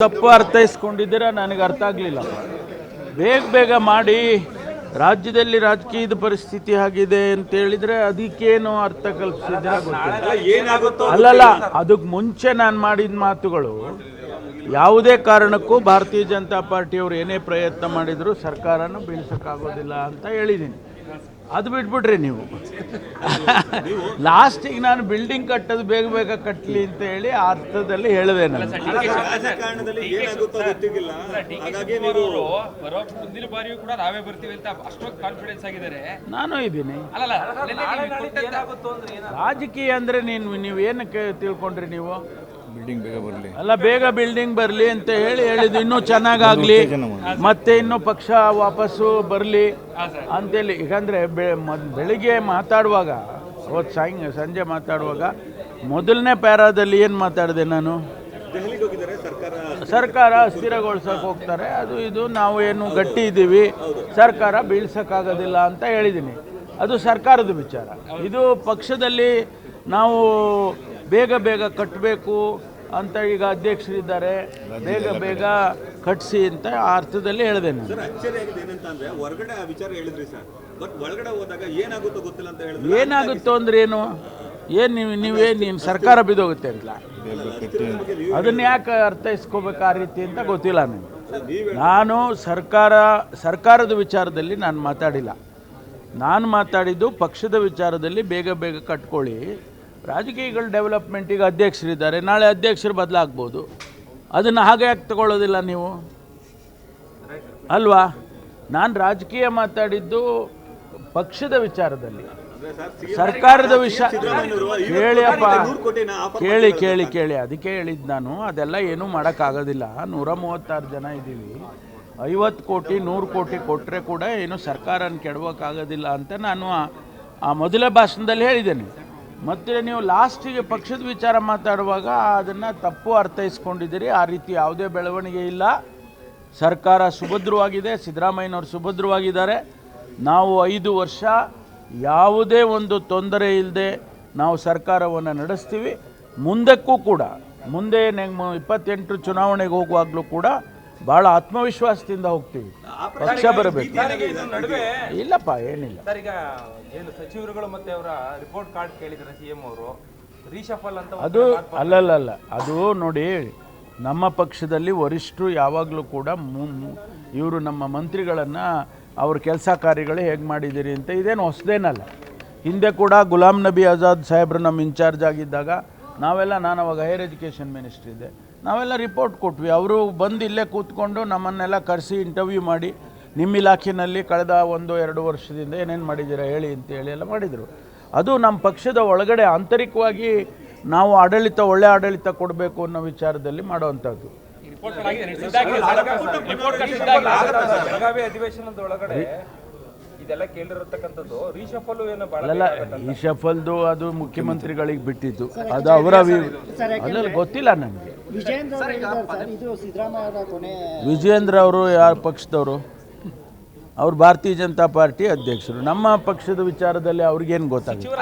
ತಪ್ಪು ಅರ್ಥೈಸ್ಕೊಂಡಿದ್ದೀರಾ ನನಗೆ ಅರ್ಥ ಆಗಲಿಲ್ಲ. ಬೇಗ ಬೇಗ ಮಾಡಿ ರಾಜ್ಯದಲ್ಲಿ ರಾಜಕೀಯದ ಪರಿಸ್ಥಿತಿ ಆಗಿದೆ ಅಂತ ಹೇಳಿದ್ರೆ ಅದಕ್ಕೇನು ಅರ್ಥ ಕಲ್ಪಿಸಿದ್ರೆ ಅಲ್ಲಲ್ಲ ಅದಕ್ಕೆ ಮುಂಚೆ ನಾನು ಮಾಡಿದ ಮಾತುಗಳು ಯಾವುದೇ ಕಾರಣಕ್ಕೂ ಭಾರತೀಯ ಜನತಾ ಪಾರ್ಟಿಯವರು ಏನೇ ಪ್ರಯತ್ನ ಮಾಡಿದರೂ ಸರ್ಕಾರನ ಬೀಳ್ಸೋಕ್ಕಾಗೋದಿಲ್ಲ ಅಂತ ಹೇಳಿದ್ದೀನಿ. ಅದು ಬಿಟ್ಬಿಟ್ರಿ ನೀವು. ಲಾಸ್ಟಿಗೆ ನಾನು ಬಿಲ್ಡಿಂಗ್ ಕಟ್ಟೋದು ಬೇಗ ಬೇಗ ಕಟ್ಟಲಿ ಅಂತ ಹೇಳಿ ಆ ಅರ್ಥದಲ್ಲಿ ಹೇಳಿದೆ ನಾನು. ರಾಜಕಾರಣದಲ್ಲಿ ಏನಾಗುತ್ತೋ ಗೊತ್ತಿಲ್ಲ. ಹಾಗಾಗಿ ನೀವು ಬರೋ ಮುಂದಿನ ಬಾರಿಯೂ ಕೂಡ ನಾವೇ ಬರ್ತೀವಿ ಅಂತ ಅಷ್ಟೊಂದು ಕಾನ್ಫಿಡೆನ್ಸ್ ಆಗಿದ್ದಾರೆ. ನಾನು ಇದ್ದೀನಿ. ರಾಜಕೀಯ ಅಂದ್ರೆ ನೀನು ನೀವೇನಕ್ಕೆ ತಿಳ್ಕೊಂಡ್ರಿ ನೀವು? ಬಿಲ್ಡಿಂಗ್ ಬೇಗ ಬರಲಿ. ಅಲ್ಲ ಬೇಗ ಬಿಲ್ಡಿಂಗ್ ಬರಲಿ ಅಂತ ಹೇಳಿ ಹೇಳಿದ್ದು ಇನ್ನೂ ಚೆನ್ನಾಗಾಗಲಿ. ಮತ್ತೆ ಇನ್ನೂ ಪಕ್ಷ ವಾಪಸ್ಸು ಬರಲಿ ಅಂತೇಳಿ ಯಾಕಂದರೆ ಬೆ ಮೊದ್- ಬೆಳಿಗ್ಗೆ ಮಾತಾಡುವಾಗ ಅವತ್ತು ಸಾಯಂ ಸಂಜೆ ಮಾತಾಡುವಾಗ ಮೊದಲನೇ ಪ್ಯಾರಾದಲ್ಲಿ ಏನು ಮಾತಾಡಿದೆ ನಾನು? ದೆಹಲಿಗೆ ಹೋಗಿದ್ದಾರೆ ಸರ್ಕಾರ ಸರ್ಕಾರ ಅಸ್ಥಿರಗೊಳಿಸಕ್ಕೆ ಹೋಗ್ತಾರೆ. ಅದು ಇದು ನಾವು ಏನು ಗಟ್ಟಿ ಇದ್ದೀವಿ. ಸರ್ಕಾರ ಬೀಳ್ಸೋಕ್ಕಾಗೋದಿಲ್ಲ ಅಂತ ಹೇಳಿದ್ದೀನಿ. ಅದು ಸರ್ಕಾರದ ವಿಚಾರ. ಇದು ಪಕ್ಷದಲ್ಲಿ ನಾವು ಬೇಗ ಬೇಗ ಕಟ್ಟಬೇಕು ಅಂತ ಈಗ ಅಧ್ಯಕ್ಷರಿದ್ದಾರೆ. ಬೇಗ ಬೇಗ ಕಟ್ಟಿಸಿ ಅಂತ ಆ ಅರ್ಥದಲ್ಲಿ ಹೇಳಿದೆ ನಾನು. ಸರ್ ಆಶ್ಚರ್ಯ ಆಗಿದೆ ಏನಂತ ಅಂದ್ರೆ ಹೊರಗಡೆ ಆ ವಿಚಾರ ಹೇಳಿದ್ರಿ ಸರ್. ಬಟ್ ಒಳಗಡೆ ಹೋದಾಗ ಏನಾಗುತ್ತೋ ಗೊತ್ತಿಲ್ಲ ಅಂತ ಹೇಳಿದ್ರೆ ಏನಾಗುತ್ತೋ ಅಂದ್ರೆ ಏನು? ಏನು ನೀವು ನೀವೇ ನಿಮ್ಮ ಸರ್ಕಾರ ಬಿದ್ದೋಗುತ್ತೆ ಅಂತ. ಅದನ್ನ ಯಾಕೆ ಅರ್ಥೈಸ್ಕೋಬೇಕು ಆ ರೀತಿ ಅಂತ ಗೊತ್ತಿಲ್ಲ ನನಗೆ. ನಾನು ಸರ್ಕಾರ ಸರ್ಕಾರದ ವಿಚಾರದಲ್ಲಿ ನಾನು ಮಾತಾಡಿಲ್ಲ. ನಾನು ಮಾತಾಡಿದ್ದು ಪಕ್ಷದ ವಿಚಾರದಲ್ಲಿ ಬೇಗ ಬೇಗ ಕಟ್ಕೊಳ್ಳಿ. ರಾಜಕೀಯಗಳ ಡೆವಲಪ್ಮೆಂಟಿಗೆ ಅಧ್ಯಕ್ಷರಿದ್ದಾರೆ. ನಾಳೆ ಅಧ್ಯಕ್ಷರು ಬದಲಾಗ್ಬೋದು. ಅದನ್ನು ಹಾಗೆ ಯಾಕೆ ತಗೊಳ್ಳೋದಿಲ್ಲ ನೀವು? ಅಲ್ವಾ? ನಾನು ರಾಜಕೀಯ ಮಾತಾಡಿದ್ದು ಪಕ್ಷದ ವಿಚಾರದಲ್ಲಿ. ಸರ್ ಸರ್ಕಾರದ ವಿಷಯ ಕೇಳಿಯಪ್ಪ. ಕೇಳಿ ಕೇಳಿ ಕೇಳಿ. ಅದಕ್ಕೆ ಹೇಳಿದ್ದು ನಾನು. ಅದೆಲ್ಲ ಏನೂ ಮಾಡೋಕ್ಕಾಗೋದಿಲ್ಲ. ನೂರ ಮೂವತ್ತಾರು ಜನ ಇದ್ದೀವಿ. ಐವತ್ತು ಕೋಟಿ, ನೂರು ಕೋಟಿ ಕೊಟ್ಟರೆ ಕೂಡ ಏನು ಸರ್ಕಾರನ ಕೆಡವಕ್ಕಾಗೋದಿಲ್ಲ ಅಂತ ನಾನು ಆ ಮೊದಲ ಭಾಷಣದಲ್ಲಿ ಹೇಳಿದ್ದೇನೆ. ಮತ್ತು ನೀವು ಲಾಸ್ಟಿಗೆ ಪಕ್ಷದ ವಿಚಾರ ಮಾತಾಡುವಾಗ ಅದನ್ನು ತಪ್ಪು ಅರ್ಥೈಸ್ಕೊಂಡಿದ್ದೀರಿ. ಆ ರೀತಿ ಯಾವುದೇ ಬೆಳವಣಿಗೆ ಇಲ್ಲ. ಸರ್ಕಾರ ಸುಭದ್ರವಾಗಿದೆ, ಸಿದ್ದರಾಮಯ್ಯನವರು ಸುಭದ್ರವಾಗಿದ್ದಾರೆ. ನಾವು ಐದು ವರ್ಷ ಯಾವುದೇ ಒಂದು ತೊಂದರೆ ಇಲ್ಲದೆ ನಾವು ಸರ್ಕಾರವನ್ನು ನಡೆಸ್ತೀವಿ. ಮುಂದಕ್ಕೂ ಕೂಡ, ಮುಂದೆ ಇಪ್ಪತ್ತೆಂಟು ಚುನಾವಣೆಗೆ ಹೋಗುವಾಗಲೂ ಕೂಡ ಭಾಳ ಆತ್ಮವಿಶ್ವಾಸದಿಂದ ಹೋಗ್ತೀವಿ. ಪಕ್ಷ ಬರಬೇಕು. ನಡುವೆ ಇಲ್ಲಪ್ಪ ಏನಿಲ್ಲ. ಸರ್ ಈಗ ಏನು ಸಚಿವರುಗಳು ಮತ್ತೆ ಅವರ ರಿಪೋರ್ಟ್ ಕಾರ್ಡ್ ಕೇಳಿದ್ದಾರೆ ಸಿಎಂ ಅವರು. ರೀಶಫಲ್ ಅಂತ ಅದು ಅಲ್ಲಲ್ಲಲ್ಲ ಅದು ನೋಡಿ ನಮ್ಮ ಪಕ್ಷದಲ್ಲಿ ವರಿಷ್ಠರು ಯಾವಾಗಲೂ ಕೂಡ ಇವರು ನಮ್ಮ ಮಂತ್ರಿಗಳನ್ನು ಅವ್ರ ಕೆಲಸ ಕಾರ್ಯಗಳು ಹೇಗೆ ಮಾಡಿದ್ದೀರಿ ಅಂತ ಇದೇನು ಹೊಸದೇನಲ್ಲ. ಹಿಂದೆ ಕೂಡ ಗುಲಾಂ ನಬಿ ಆಜಾದ್ ಸಾಹೇಬ್ರು ನಮ್ಮ ಇನ್ಚಾರ್ಜ್ ಆಗಿದ್ದಾಗ ನಾವೆಲ್ಲ ನಾನು ಅವಾಗ ಹೈಯರ್ ಎಜುಕೇಷನ್ ಮಿನಿಸ್ಟ್ರಿ ಇದ್ದೆ. ನಾವೆಲ್ಲ ರಿಪೋರ್ಟ್ ಕೊಟ್ವಿ. ಅವರು ಬಂದು ಇಲ್ಲೇ ಕೂತ್ಕೊಂಡು ನಮ್ಮನ್ನೆಲ್ಲ ಕರೆಸಿ ಇಂಟರ್ವ್ಯೂ ಮಾಡಿ ನಿಮ್ಮ ಇಲಾಖೆಯಲ್ಲಿ ಕಳೆದ ಒಂದು ಎರಡು ವರ್ಷದಿಂದ ಏನೇನು ಮಾಡಿದ್ದೀರಾ ಹೇಳಿ ಅಂತ ಹೇಳಿ ಎಲ್ಲ ಮಾಡಿದರು. ಅದು ನಮ್ಮ ಪಕ್ಷದ ಒಳಗಡೆ ಆಂತರಿಕವಾಗಿ ನಾವು ಆಡಳಿತ ಒಳ್ಳೆ ಆಡಳಿತ ಕೊಡಬೇಕು ಅನ್ನೋ ವಿಚಾರದಲ್ಲಿ ಮಾಡುವಂಥದ್ದು. ಇದೆಲ್ಲ ಕೇಳಿರತಕ್ಕಂಥದ್ದು ರೀಶಫಲ್ ಏನು ಬಹಳ ಅಲ್ಲ ಅದು ಮುಖ್ಯಮಂತ್ರಿಗಳಿಗೆ ಬಿಟ್ಟಿದ್ದು ಅದು ಅವರ ಅಲ್ಲ ಗೊತ್ತಿಲ್ಲ ನನಗೆ ವಿಜಯೇಂದ್ರ ಸರ್ ಇದು ಸಿದ್ದರಾಮಯ್ಯ ಕೊನೆ ವಿಜೇಂದ್ರ ಅವರು ಯಾರ ಪಕ್ಷದವರು? ಅವ್ರು ಭಾರತೀಯ ಜನತಾ ಪಾರ್ಟಿ ಅಧ್ಯಕ್ಷರು. ನಮ್ಮ ಪಕ್ಷದ ವಿಚಾರದಲ್ಲಿ ಅವ್ರಿಗೇನು ಗೊತ್ತಾಗುತ್ತೆ?